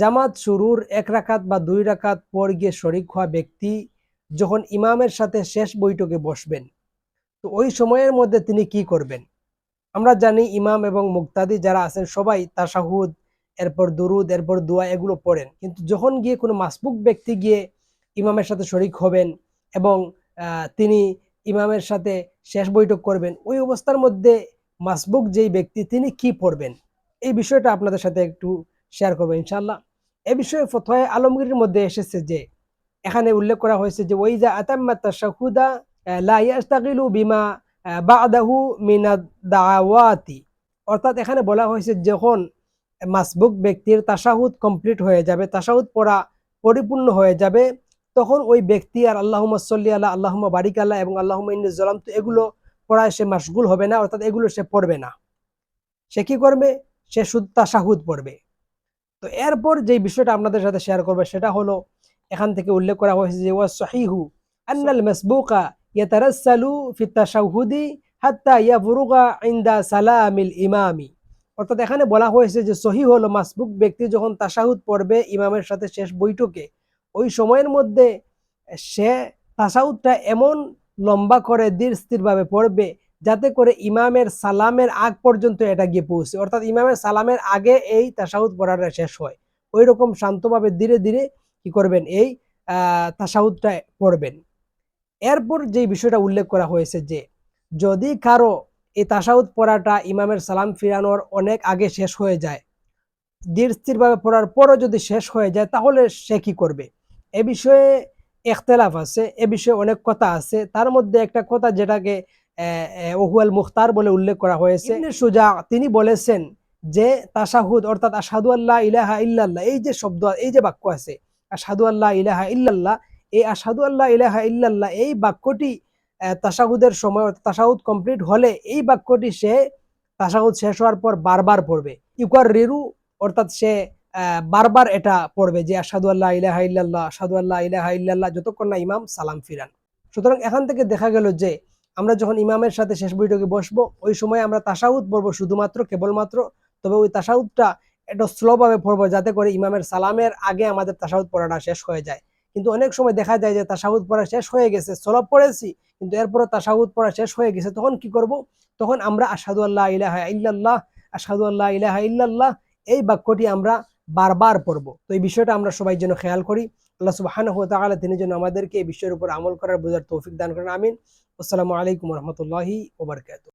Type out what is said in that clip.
জামাত শুরুর এক রাকাত বা দুই রাকাত পর গিয়ে শরিক হওয়া ব্যক্তি যখন ইমামের সাথে শেষ বৈঠকে বসবেন, তো ওই সময়ের মধ্যে তিনি কি করবেন? আমরা জানি ইমাম এবং মুক্তাদি যারা আছেন সবাই তাসাহুদ এরপর দুরুদ, এরপর দোয়া এগুলো পড়েন। কিন্তু যখন গিয়ে কোনো মাসবুক ব্যক্তি গিয়ে ইমামের সাথে শরিক হবেন এবং তিনি ইমামের সাথে শেষ বৈঠক করবেন, ওই অবস্থার মধ্যে মাসবুক যেই ব্যক্তি তিনি কি পড়বেন? এই বিষয়টা আপনাদের সাথে একটু শেয়ার করব ইনশাল্লাহ এ বিষয়ে ফতোয়া আলমগীরের মধ্যে এসেছে যে, এখানে উল্লেখ করা হয়েছে যে ওই যা আতাম্মা তাশাহুদা লা বিমা বাদাহু দাওয়াতি। অর্থাৎ এখানে বলা হয়েছে যখন মাসবুক ব্যক্তির তাসাহুদ কমপ্লিট হয়ে যাবে তাসাহুদ পড়া পরিপূর্ণ হয়ে যাবে, তখন ওই ব্যক্তি আর আল্লাহুম্মা সাল্লি আল্লাহ আল্লাহুম্মা বারিক আল্লাহ এবং আল্লাহুম্মা ইন্নি জলাম তো এগুলো পড়ায় সে মাসগুল হবে না, অর্থাৎ এগুলো সে পড়বে না। সে কি করবে? সে শুদ্ধ তাসাহুদ পড়বে। তো এরপর যে বিষয়টা আপনাদের সাথে শেয়ার করবে সেটা হলো, এখান থেকে উল্লেখ করা হয়েছে যে, ওয়া সহিহু আন্নাল মাসবুকা ইয়াতারাসসালু ফি তাশাহুদি হাত্তা ইয়াবরুগা ইনদা সালামিল ইমামি। অর্থাৎ এখানে বলা হয়েছে যে সহি হলো মাসবুক ব্যক্তি যখন তাশাহুদ পড়বে ইমামের সাথে শেষ বৈঠকে, ওই সময়ের মধ্যে সে তাশাহুদটা এমন লম্বা করে ধীর স্থিরভাবে পড়বে যাতে করে ইমামের সালামের আগ পর্যন্ত এটা গিয়ে পৌঁছে। অর্থাৎ ইমামের সালামের আগে এই তাশাহুদ পড়াটা শেষ হয়। ওই রকম শান্তভাবে ধীরে ধীরে কি করবেন? এই তাশাহুদটা পড়বেন। এরপর যে বিষয়টা উল্লেখ করা হয়েছে যে, যদি কারও এই তাশাহুদ পড়াটা ইমামের সালাম ফিরানোর অনেক আগে শেষ হয়ে যায়, ধীর পড়ার পরও যদি শেষ হয়ে যায়, তাহলে সে কি করবে? এ বিষয়ে এখতেলাফ আছে, এ বিষয়ে অনেক কথা আছে। তার মধ্যে একটা কথা যেটাকে ওহুয়াল মুখতার বলে উল্লেখ করা হয়েছে। সুজা তিনি বলেছেন যে তাসাহুদ অর্থাৎ আসাদু আল্লাহ ইলাহা ইল্লাল্লাহ এই যে শব্দ এই যে বাক্য আছে আসাদু আল্লাহ ইলাহা ইল্লাল্লাহ এই আসাদু আল্লাহ ইলাহা ইল্লাল্লাহ এই বাক্যটি আহ, তাশাহুদের সময় তাশাহুদ কমপ্লিট হলে এই বাক্যটি সে তাশাহুদ শেষ হওয়ার পর বারবার পড়বে। ইউকার রিরু অর্থাৎ সে বারবার এটা পড়বে যে আসাদু আল্লাহ ইলাহা ইল্লাল্লাহ আসাদু আল্লাহ ইলাহা ইল্লাল্লাহ যতক্ষণ না ইমাম সালাম ফিরান। সুতরাং এখান থেকে দেখা গেল যে আমরা যখন ইমামের সাথে শেষ বৈঠকে বসবো, ওই সময় আমরা তাসাউদ পড়ব শুধুমাত্র, কেবলমাত্র, তবে ওই তাসাউদটা একটু স্লোভাবে পড়ব যাতে করে ইমামের সালামের আগে আমাদের তাসাউদ পড়াটা শেষ হয়ে যায়। কিন্তু অনেক সময় দেখা যায় যে তাসাউদ পড়া শেষ হয়ে গেছে সলভ পড়েছি, কিন্তু এরপরও তাসাউদ পড়া শেষ হয়ে গেছে, তখন কি করব? তখন আমরা আসাদু আল্লাহ ইলাহা ইল্লাল্লাহ আসাদু আল্লাহ ইলাহা ইল্লাল্লাহ, এই বাক্যটি আমরা বারবার পড়ব। তো এই বিষয়টা আমরা সবাই যেন খেয়াল করি। আল্লাহ সুবহানাহু ওয়া তাআলা তিনি যেন আমাদেরকে এই বিষয়ের উপর আমল করার বোঝার তৌফিক দান করেন, আমিন। আসসালামু আলাইকুম রহমতুল্লাহি ওবরকাত